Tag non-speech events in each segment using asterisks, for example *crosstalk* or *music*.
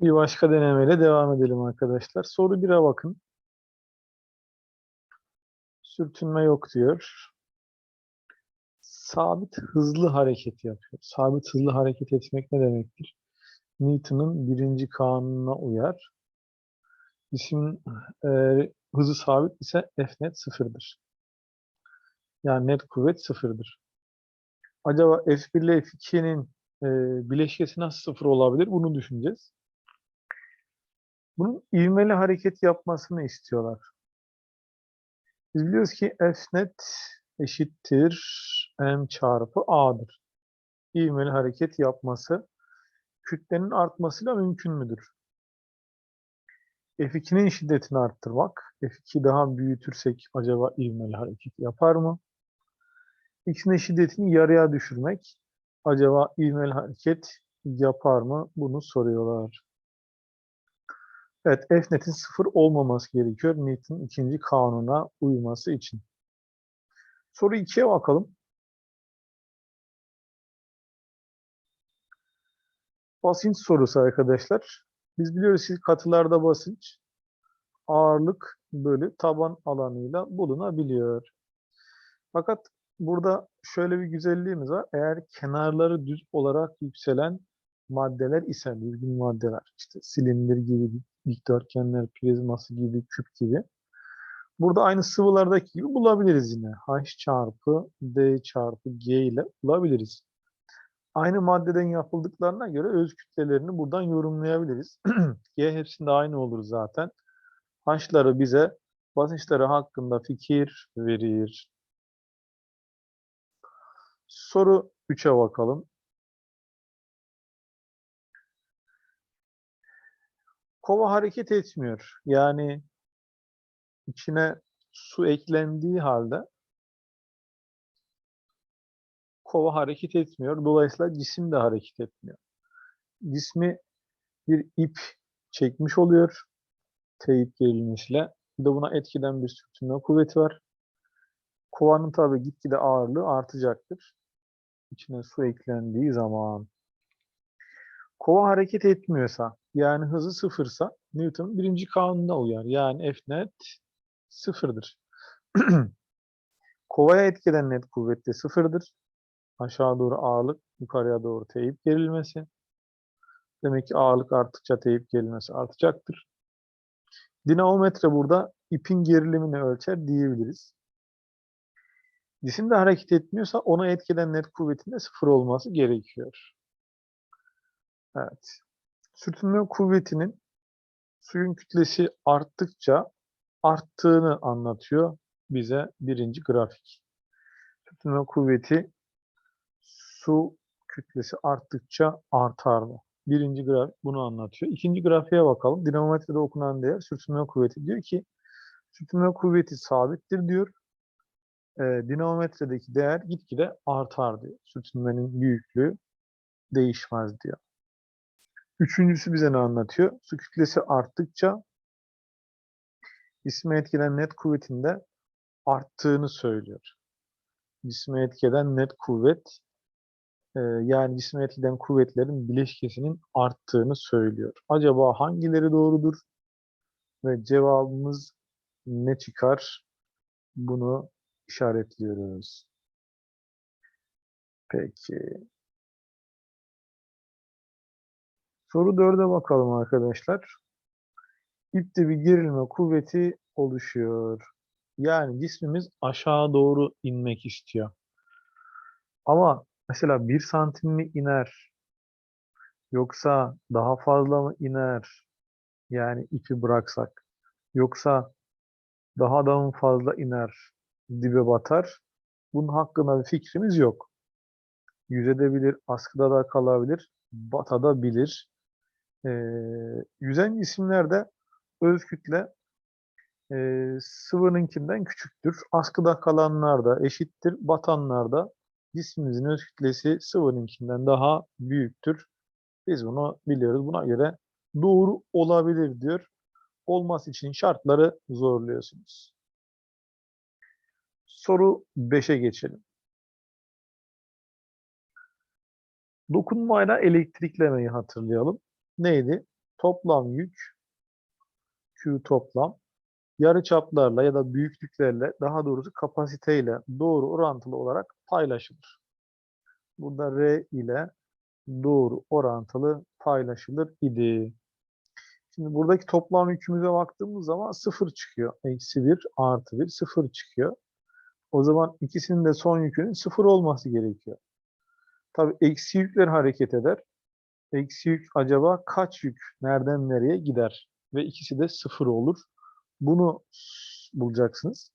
Bir başka denemeyle devam edelim arkadaşlar. Soru 1'e bakın. Sürtünme yok diyor. Sabit hızlı hareket yapıyor. Sabit hızlı hareket etmek ne demektir? Newton'un birinci kanununa uyar. Cismin e, hızı sabit ise F net sıfırdır. Yani net kuvvet sıfırdır. Acaba F1 ile F2'nin e, bileşkesi nasıl sıfır olabilir? Bunu düşüneceğiz. Bunun ivmeli hareket yapmasını istiyorlar. Biz biliyoruz ki F net eşittir M çarpı A'dır. İvmeli hareket yapması kütlenin artmasıyla mümkün müdür? F2'nin şiddetini arttırmak. F2 daha büyütürsek acaba ivmeli hareket yapar mı? X'in şiddetini yarıya düşürmek. Acaba ivmeli hareket yapar mı? Bunu soruyorlar. Evet, F netin sıfır olmaması gerekiyor Newton'un ikinci kanuna uyması için. Soru 2'ye bakalım. Basınç sorusu arkadaşlar. Biz biliyoruz ki katılarda basınç ağırlık bölü taban alanıyla bulunabiliyor. Fakat burada şöyle bir güzelliğimiz var. Eğer kenarları düz olarak yükselen maddeler ise, düzgün maddeler, işte silindir gibi, dikdörtgenler, prizması gibi, küp gibi. Burada aynı sıvılardaki gibi bulabiliriz yine. H çarpı D çarpı G ile bulabiliriz. Aynı maddeden yapıldıklarına göre öz kütlelerini buradan yorumlayabiliriz. *clears throat* G hepsinde aynı olur zaten. H'ları bize basınçları hakkında fikir verir. Soru 3'e bakalım. Kova hareket etmiyor. Yani içine su eklendiği halde kova hareket etmiyor. Dolayısıyla cisim de hareket etmiyor. Cismi bir ip çekmiş oluyor. Teyip gerilmesiyle. Bir de buna etkiden bir sürtünme kuvveti var. Kovanın tabi gitgide ağırlığı artacaktır. İçine su eklendiği zaman. Kova hareket etmiyorsa, yani hızı sıfırsa Newton'un birinci kanununa uyar. Yani F net sıfırdır. *clears throat* Kovaya etkeden net kuvvet de sıfırdır. Aşağı doğru ağırlık, yukarıya doğru teyip gerilmesi. Demek ki ağırlık arttıkça teyip gerilmesi artacaktır. Dinamometre burada ipin gerilimini ölçer diyebiliriz. Cisim de hareket etmiyorsa ona etkeden net kuvvetin de sıfır olması gerekiyor. Evet. Sürtünme kuvvetinin suyun kütlesi arttıkça arttığını anlatıyor bize birinci grafik. Sürtünme kuvveti su kütlesi arttıkça artar mı? Birinci grafik bunu anlatıyor. İkinci grafiğe bakalım. Dinamometrede okunan değer sürtünme kuvveti. Diyor ki sürtünme kuvveti sabittir diyor. E, dinamometredeki değer gitgide artar diyor. Sürtünmenin büyüklüğü değişmez diyor. Üçüncüsü bize ne anlatıyor? Su kütlesi arttıkça cisme etkilen net kuvvetinde arttığını söylüyor. Cisme etkeden net kuvvet e, yani cisme etkiden kuvvetlerin bileşkesinin arttığını söylüyor. Acaba hangileri doğrudur? Ve cevabımız ne çıkar? Bunu işaretliyoruz. Peki. Soru 4'e bakalım arkadaşlar. İpte bir gerilme kuvveti oluşuyor. Yani cismimiz aşağı doğru inmek istiyor. Ama mesela bir santim mi iner? Yoksa daha fazla mı iner? Yani ipi bıraksak. Yoksa daha da mı fazla iner? Dibe batar. Bunun hakkında bir fikrimiz yok. Yüzedebilir, askıda da kalabilir, batabilir. E, yüzen cisimlerde öz kütle e, sıvınınkinden küçüktür. Askıda kalanlar da eşittir. Batanlarda cismimizin öz kütlesi sıvınınkinden daha büyüktür. Biz bunu biliyoruz. Buna göre doğru olabilir diyor. Olması için şartları zorluyorsunuz. Soru 5'e geçelim. Dokunmayla elektriklemeyi hatırlayalım. Neydi? toplam yük Q toplam yarıçaplarla ya da büyüklüklerle daha doğrusu kapasiteyle doğru orantılı olarak paylaşılır. Burada R ile doğru orantılı paylaşılır idi. Şimdi buradaki toplam yükümüze baktığımız zaman 0 çıkıyor. Eksi 1 artı 1 0 çıkıyor. O zaman ikisinin de son yükünün 0 olması gerekiyor. Tabi eksi yükler hareket eder. Eksi yük acaba kaç yük nereden nereye gider? Ve ikisi de 0 olur. Bunu bulacaksınız.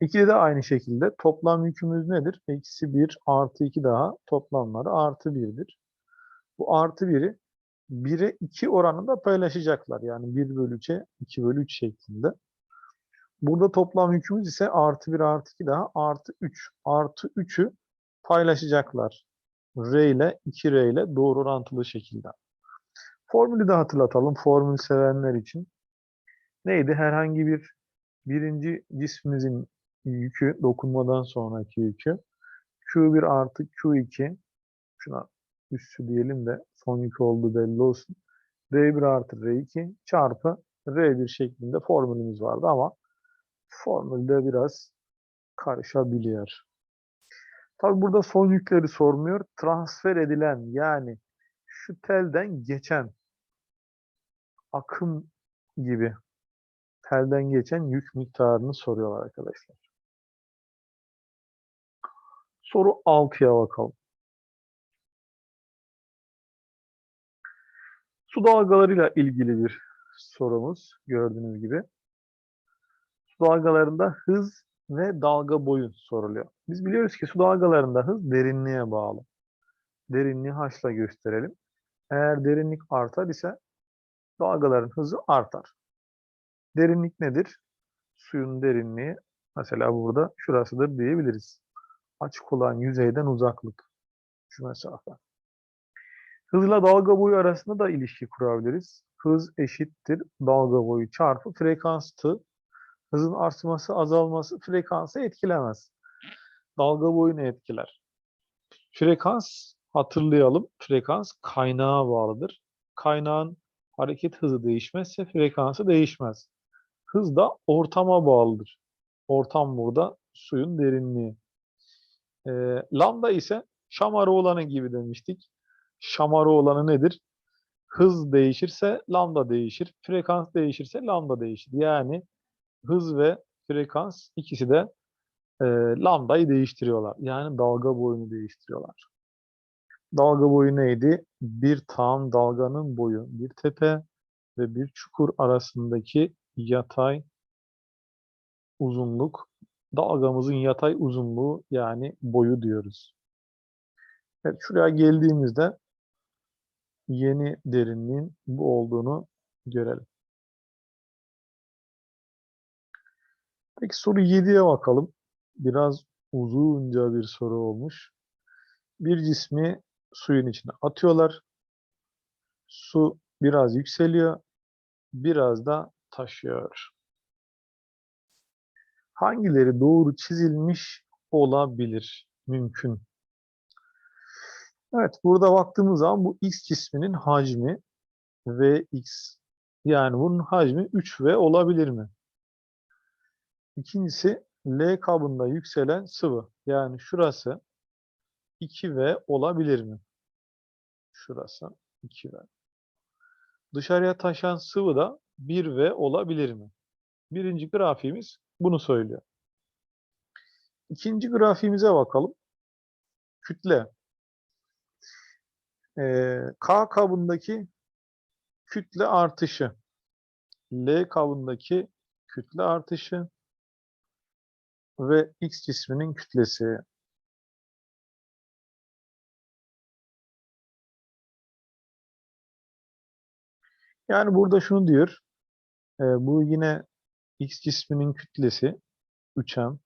İkili de aynı şekilde toplam yükümüz nedir? Eksi 1 artı 2 daha toplamları artı 1'dir. Bu artı 1'i 1'e 2 oranında paylaşacaklar. Yani 1 bölü 3'e 2 bölü 3 şeklinde. Burada toplam yükümüz ise artı 1 artı 2 daha artı 3. Artı 3'ü paylaşacaklar. R ile 2R ile doğru orantılı şekilde. Formülü de hatırlatalım formül sevenler için. Neydi? Herhangi bir birinci cismimizin yükü, dokunmadan sonraki yükü. Q1 artı Q2 şuna üssü diyelim de son yük olduğu belli olsun. R1 artı R2 çarpı R1 şeklinde formülümüz vardı ama formülde biraz karışabiliyor. Tabi burada son yükleri sormuyor. Transfer edilen yani şu telden geçen akım gibi telden geçen yük miktarını soruyorlar arkadaşlar. Soru 6'ya bakalım. Su dalgalarıyla ilgili bir sorumuz gördüğünüz gibi. Su dalgalarında hız ve dalga boyu soruluyor. Biz biliyoruz ki su dalgalarında hız derinliğe bağlı. Derinliği haşla gösterelim. Eğer derinlik artar ise dalgaların hızı artar. Derinlik nedir? Suyun derinliği mesela burada şurasıdır diyebiliriz. Açık olan yüzeyden uzaklık. Şu mesafe. Hızla dalga boyu arasında da ilişki kurabiliriz. Hız eşittir dalga boyu çarpı frekanstı. Hızın artması, azalması frekansı etkilemez. Dalga boyunu etkiler. Frekans hatırlayalım. Frekans kaynağa bağlıdır. Kaynağın hareket hızı değişmezse frekansı değişmez. Hız da ortama bağlıdır. Ortam burada suyun derinliği. E, lambda ise şamarı olanı gibi demiştik. Şamarı olanı nedir? Hız değişirse lambda değişir. Frekans değişirse lambda değişir. Yani hız ve frekans ikisi de e, lambdayı değiştiriyorlar. Yani dalga boyunu değiştiriyorlar. Dalga boyu neydi? Bir tam dalganın boyu bir tepe ve bir çukur arasındaki yatay uzunluk. Dalgamızın yatay uzunluğu yani boyu diyoruz. Evet, şuraya geldiğimizde yeni derinliğin bu olduğunu görelim. Peki soru 7'ye bakalım. Biraz uzunca bir soru olmuş. Bir cismi suyun içine atıyorlar. Su biraz yükseliyor, biraz da taşıyor. Hangileri doğru çizilmiş olabilir? Mümkün. Evet, burada baktığımız zaman bu x cisminin hacmi Vx. Yani bunun hacmi 3V olabilir mi? İkincisi L kabında yükselen sıvı. Yani şurası 2V olabilir mi? Şurası 2V. Dışarıya taşan sıvı da 1V olabilir mi? Birinci grafiğimiz bunu söylüyor. İkinci grafiğimize bakalım. Kütle. Ee, K kabındaki kütle artışı. L kabındaki kütle artışı ve X cisminin kütlesi. Yani burada şunu diyor. E, bu yine X cisminin kütlesi 3m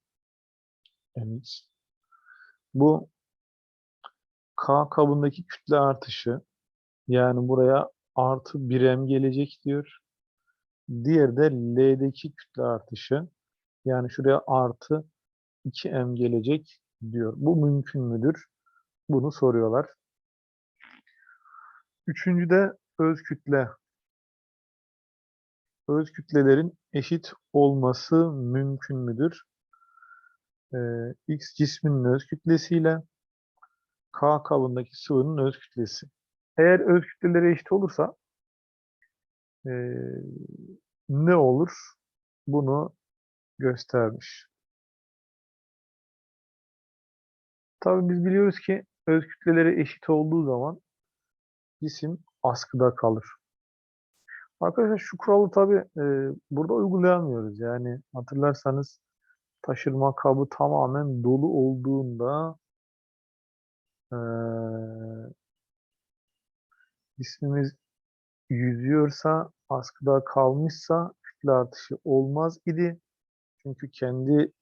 mx. Bu K kabındaki kütle artışı yani buraya artı 1m gelecek diyor. Diğeri de L'deki kütle artışı yani şuraya artı 2m gelecek diyor. Bu mümkün müdür? Bunu soruyorlar. Üçüncüde öz kütle öz kütlelerin eşit olması mümkün müdür? Ee, X cisminin öz kütlesiyle K kabındaki sıvının öz kütlesi. Eğer öz kütleleri eşit olursa ee, ne olur? Bunu göstermiş. Tabii biz biliyoruz ki öz kütleleri eşit olduğu zaman cisim askıda kalır. Arkadaşlar şu kuralı tabii e, burada uygulayamıyoruz. Yani hatırlarsanız taşırma kabı tamamen dolu olduğunda e, cismimiz yüzüyorsa, askıda kalmışsa kütle artışı olmaz idi. Çünkü kendi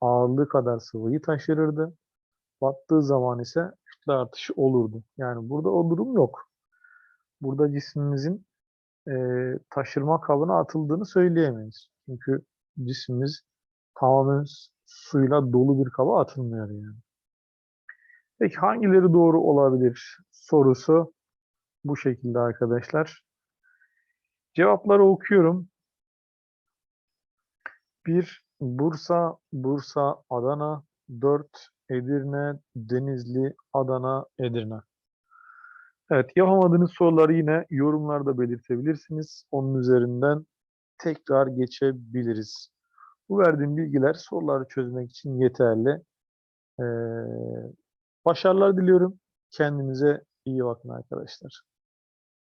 ağırlığı kadar sıvıyı taşırırdı. Battığı zaman ise kütle artışı olurdu. Yani burada o durum yok. Burada cismimizin e, taşırma kabına atıldığını söyleyemeyiz. Çünkü cismimiz tamamen suyla dolu bir kaba atılmıyor yani. Peki hangileri doğru olabilir sorusu bu şekilde arkadaşlar. Cevapları okuyorum. 1. Bursa, Bursa, Adana. 4. Edirne, Denizli, Adana, Edirne. Evet, yapamadığınız soruları yine yorumlarda belirtebilirsiniz. Onun üzerinden tekrar geçebiliriz. Bu verdiğim bilgiler soruları çözmek için yeterli. Ee, başarılar diliyorum. Kendinize iyi bakın arkadaşlar.